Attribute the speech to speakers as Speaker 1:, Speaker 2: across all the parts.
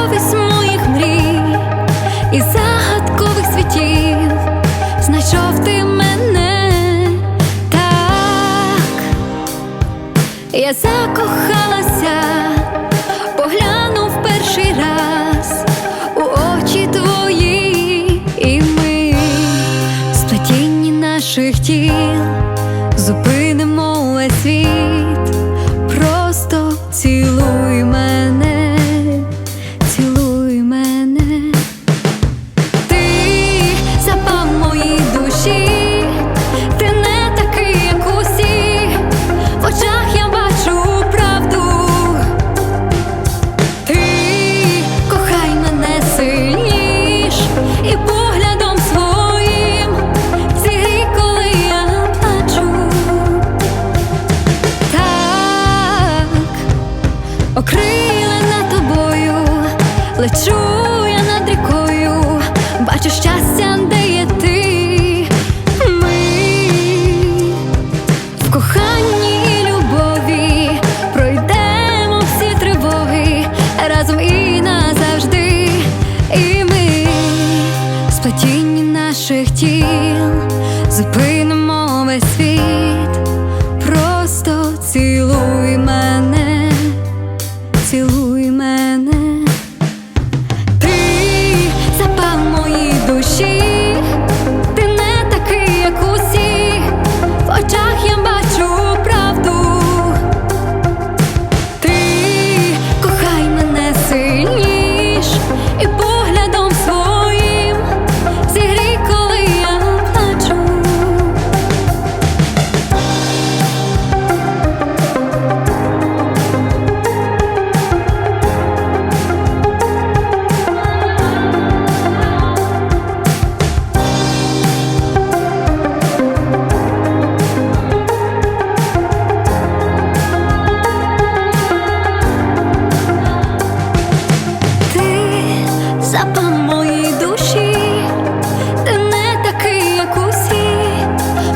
Speaker 1: повість моїх мрій і загадкових світів. Знайшов ти мене. Так, я закохалася, поглянув перший раз у очі твої, і ми сплетінні наших тіл зупинимо весь світ, окрилена тобою, лечу я над рікою, бачу щастя, де є ти. Ми в коханні любові пройдемо всі тривоги разом і назавжди. І ми сплетінні наших тіл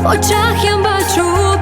Speaker 1: Очах я бачу.